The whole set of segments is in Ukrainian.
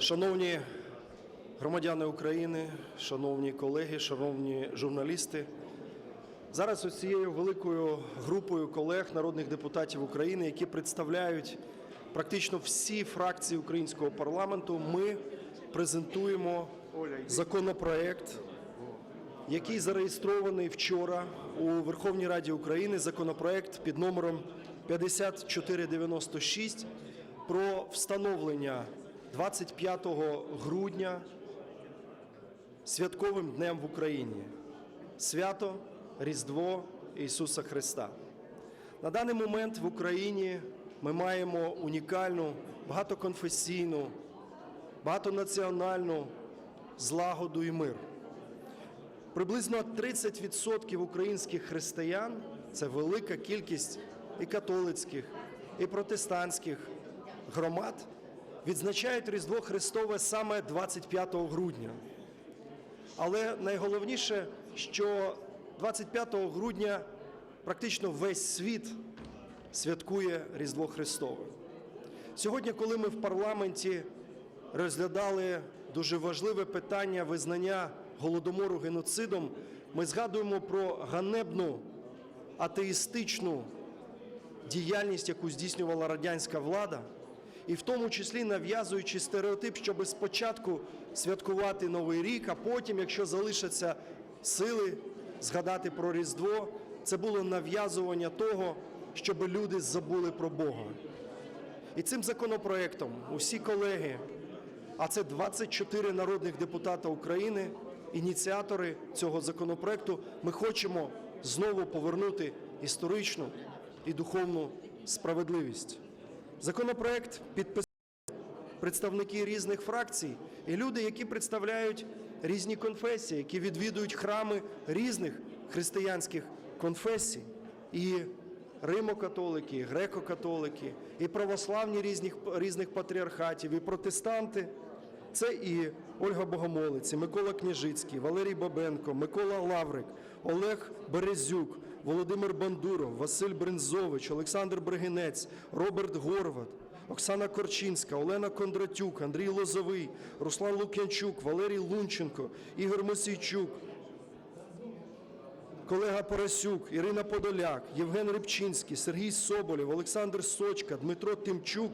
Шановні громадяни України, шановні колеги, шановні журналісти, зараз ось цією великою групою колег, народних депутатів України, які представляють практично всі фракції українського парламенту, ми презентуємо законопроект, який зареєстрований вчора у Верховній Раді України, законопроект під номером 5496 про встановлення 25 грудня святковим днем в Україні. Свято Різдво Ісуса Христа. На даний момент в Україні ми маємо унікальну, багатоконфесійну, багатонаціональну злагоду і мир. Приблизно 30% українських християн це велика кількість і католицьких, і протестантських громад відзначають Різдво Христове саме 25 грудня. Але найголовніше, що 25 грудня практично весь світ святкує Різдво Христове. Сьогодні, коли ми в парламенті розглядали дуже важливе питання визнання голодомору геноцидом, ми згадуємо про ганебну атеїстичну діяльність, яку здійснювала радянська влада, і в тому числі нав'язуючи стереотип, щоб спочатку святкувати Новий рік, а потім, якщо залишаться сили, згадати про Різдво, це було нав'язування того, щоб люди забули про Бога. І цим законопроектом усі колеги, а це 24 народних депутата України, ініціатори цього законопроекту, ми хочемо знову повернути історичну і духовну справедливість. Законопроект підписали представники різних фракцій і люди, які представляють різні конфесії, які відвідують храми різних християнських конфесій. І римокатолики, і греко-католики, і православні різних, різних патріархатів, і протестанти. Це і Ольга Богомолець, і Микола Княжицький, Валерій Бабенко, Микола Лаврик, Олег Березюк, Володимир Бандуров, Василь Брензович, Олександр Бригинець, Роберт Горват, Оксана Корчинська, Олена Кондратюк, Андрій Лозовий, Руслан Лук'янчук, Валерій Лунченко, Ігор Мосійчук, колега Поросюк, Ірина Подоляк, Євген Рибчинський, Сергій Соболєв, Олександр Сочка, Дмитро Тимчук,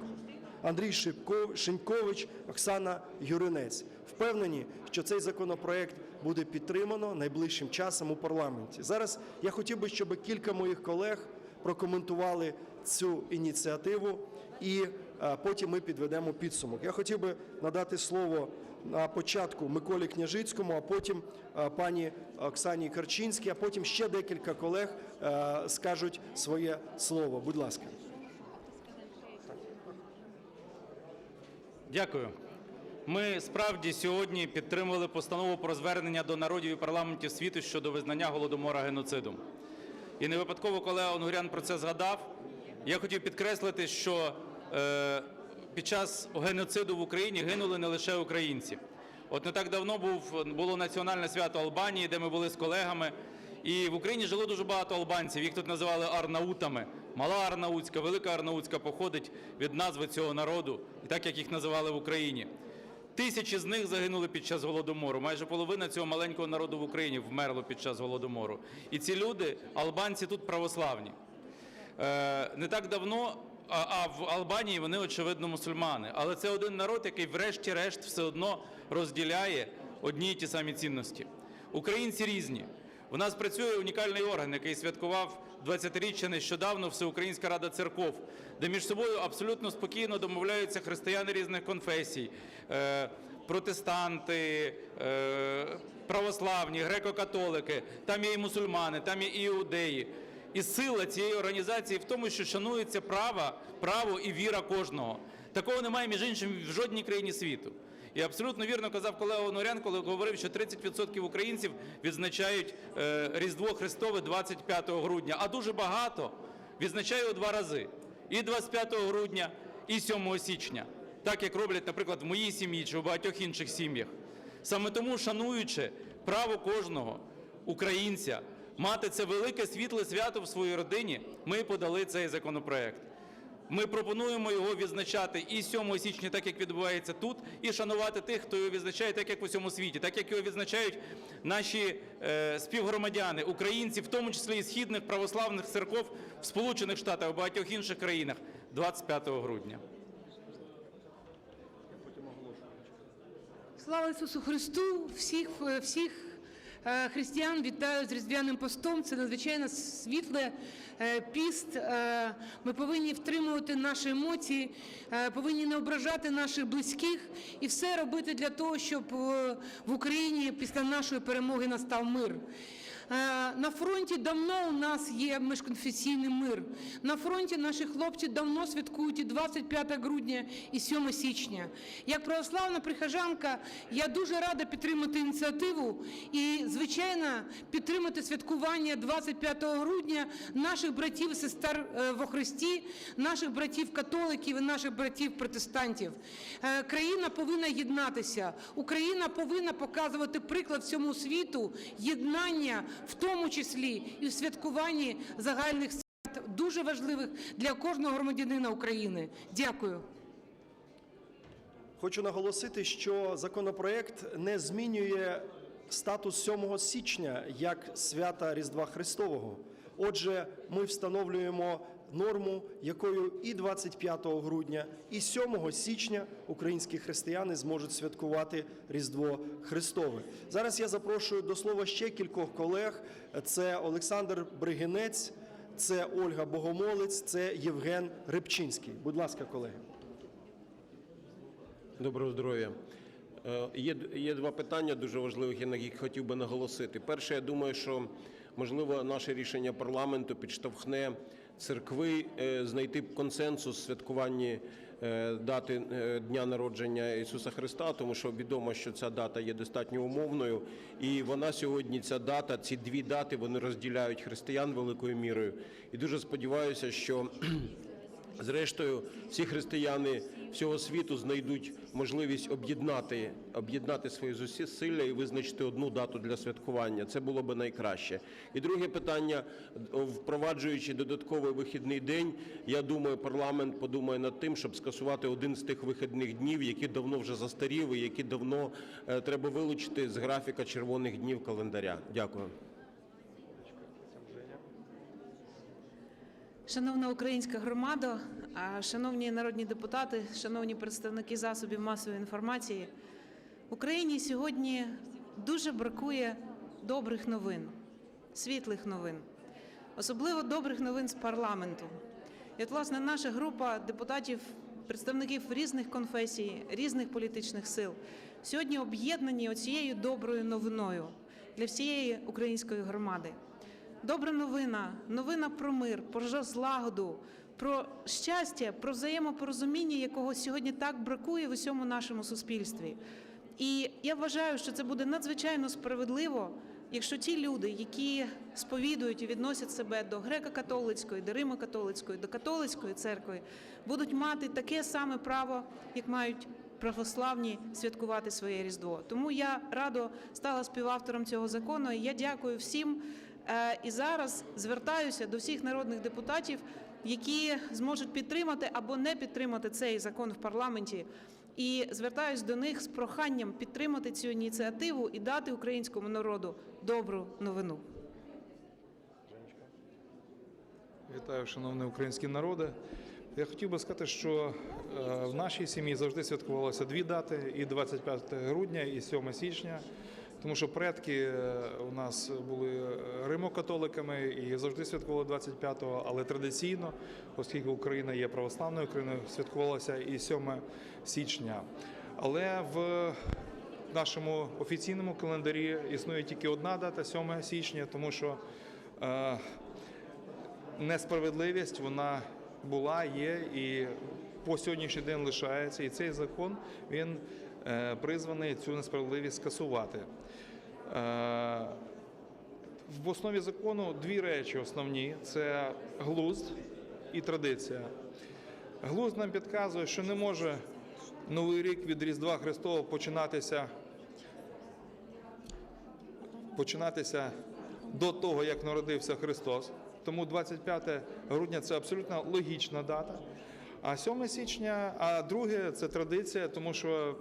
Андрій Шипко- Шинькович, Оксана Юринець. Впевнені, що цей законопроект буде підтримано найближчим часом у парламенті. Зараз я хотів би, щоб кілька моїх колег прокоментували цю ініціативу і е, потім ми підведемо підсумок. Я хотів би надати слово на початку Миколі Княжицькому, а потім е, пані Оксані Карчинській, а потім ще декілька колег е, скажуть своє слово. Будь ласка. Дякую. Ми справді сьогодні підтримали постанову про звернення до народів і парламентів світу щодо визнання голодомора геноцидом. І не випадково колега Онгурян про це згадав. Я хотів підкреслити, що е, під час геноциду в Україні гинули не лише українці. От не так давно був, було національне свято Албанії, де ми були з колегами. І в Україні жило дуже багато албанців. Їх тут називали арнаутами. Мала Арнаутська, Велика Арнаутська походить від назви цього народу, так як їх називали в Україні. Тисячі з них загинули під час голодомору. Майже половина цього маленького народу в Україні вмерло під час голодомору. І ці люди, албанці, тут православні. Е, не так давно, а, в Албанії вони очевидно мусульмани. Але це один народ, який, врешті-решт, все одно розділяє одні й ті самі цінності. Українці різні. У нас працює унікальний орган, який святкував 20-річчя нещодавно Всеукраїнська рада церков, де між собою абсолютно спокійно домовляються християни різних конфесій, е, протестанти, е, православні, греко-католики, там є і мусульмани, там є і іудеї. І сила цієї організації в тому, що шанується право, право і віра кожного. Такого немає, між іншим, в жодній країні світу. І абсолютно вірно казав колега Онурян, коли говорив, що 30% українців відзначають е, Різдво Христове 25 грудня, а дуже багато відзначає у два рази: і 25 грудня, і 7 січня, так як роблять, наприклад, в моїй сім'ї чи в багатьох інших сім'ях. Саме тому, шануючи право кожного українця мати це велике світле свято в своїй родині, ми подали цей законопроект. Ми пропонуємо його відзначати і 7 січня, так як відбувається тут, і шанувати тих, хто його відзначає, так як в усьому світі, так як його відзначають наші е, співгромадяни, українці, в тому числі і східних православних церков в Сполучених Штатах, в багатьох інших країнах, 25 грудня. Слава Ісусу Христу! Всіх, е, всіх християн вітаю з Різдвяним постом. Це надзвичайно світле е, піст. Е, Ми повинні втримувати наші емоції, е, повинні не ображати наших близьких і все робити для того, щоб е, в Україні після нашої перемоги настав мир. Е, На фронті давно у нас є міжконфесійний мир. На фронті наші хлопці давно святкують і 25 грудня, і 7 січня. Як православна прихожанка, я дуже рада підтримати ініціативу і, звичайно, підтримати святкування 25 грудня наших братів і сестер е, во Христі, наших братів-католиків і наших братів-протестантів. Е, Країна повинна єднатися. Україна повинна показувати приклад всьому світу єднання, в тому числі і в святкуванні загальних свят, дуже важливих для кожного громадянина України. Дякую. Хочу наголосити, що законопроект не змінює статус 7 січня як свята Різдва Христового. Отже, ми встановлюємо норму, якою і 25 грудня, і 7 січня українські християни зможуть святкувати Різдво Христове. Зараз я запрошую до слова ще кількох колег. Це Олександр Бригинець, це Ольга Богомолець, це Євген Рибчинський. Будь ласка, колеги. Доброго здоров'я. Е, Є, є два питання дуже важливих, я на яких хотів би наголосити. Перше, я думаю, що можливо наше рішення парламенту підштовхне церкви е, знайти консенсус святкуванні е, дати е, дня народження Ісуса Христа, тому що відомо, що ця дата є достатньо умовною, і вона сьогодні, ця дата, ці дві дати, вони розділяють християн великою мірою. І дуже сподіваюся, що Зрештою, всі християни всього світу знайдуть можливість об'єднати, об'єднати свої зусилля і визначити одну дату для святкування. Це було би найкраще. І друге питання: впроваджуючи додатковий вихідний день, я думаю, парламент подумає над тим, щоб скасувати один з тих вихідних днів, які давно вже застаріли, які давно е, треба вилучити з графіка червоних днів календаря. Дякую. Шановна українська громада, шановні народні депутати, шановні представники засобів масової інформації, Україні сьогодні дуже бракує добрих новин, світлих новин, особливо добрих новин з парламенту. І от, власне, наша група депутатів, представників різних конфесій, різних політичних сил сьогодні об'єднані оцією доброю новиною для всієї української громади. Добра новина, новина про мир, про злагоду, про щастя, про взаємопорозуміння, якого сьогодні так бракує в усьому нашому суспільстві. І я вважаю, що це буде надзвичайно справедливо, якщо ті люди, які сповідують і відносять себе до греко-католицької, до Римо-католицької, до католицької церкви, будуть мати таке саме право, як мають православні святкувати своє Різдво. Тому я радо стала співавтором цього закону. І я дякую всім. Е, І зараз звертаюся до всіх народних депутатів, які зможуть підтримати або не підтримати цей закон в парламенті. І звертаюсь до них з проханням підтримати цю ініціативу і дати українському народу добру новину. Вітаю, шановний український народи. Я хотів би сказати, що е, в нашій сім'ї завжди святкувалося дві дати: і 25 грудня, і 7 січня. Тому що предки е, у нас були римокатоликами і завжди святкували 25-го, але традиційно, оскільки Україна є православною країною, святкувалося і 7 січня. Але в нашому офіційному календарі існує тільки одна дата 7 січня, тому що е, несправедливість вона була, є і по сьогоднішній день лишається. І цей закон він е, призваний цю несправедливість скасувати. Е, в основі закону дві речі основні: це глузд і традиція. Глузд нам підказує, що не може новий рік від Різдва Христового починатися починатися до того, як народився Христос. Тому 25 грудня це абсолютно логічна дата. А 7 січня, а друге це традиція, тому що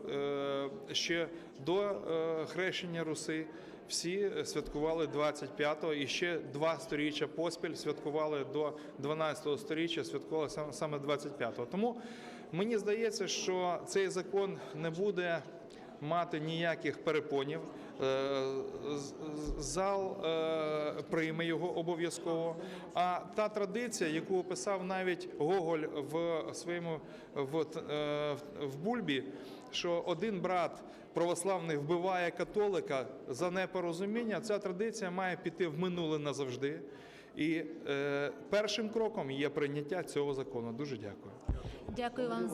е, ще до е, хрещення Руси всі святкували 25-го і ще два сторіччя поспіль святкували до 12-го сторіччя, святкували сам- саме 25-го. Тому мені здається, що цей закон не буде мати ніяких перепонів. Е, Зал е, прийме його обов'язково. А та традиція, яку описав навіть Гоголь в своєму в, е, в- в Бульбі, що один брат православний вбиває католика за непорозуміння, ця традиція має піти в минуле назавжди. І е, першим кроком є прийняття цього закону. Дуже дякую. Дякую вам за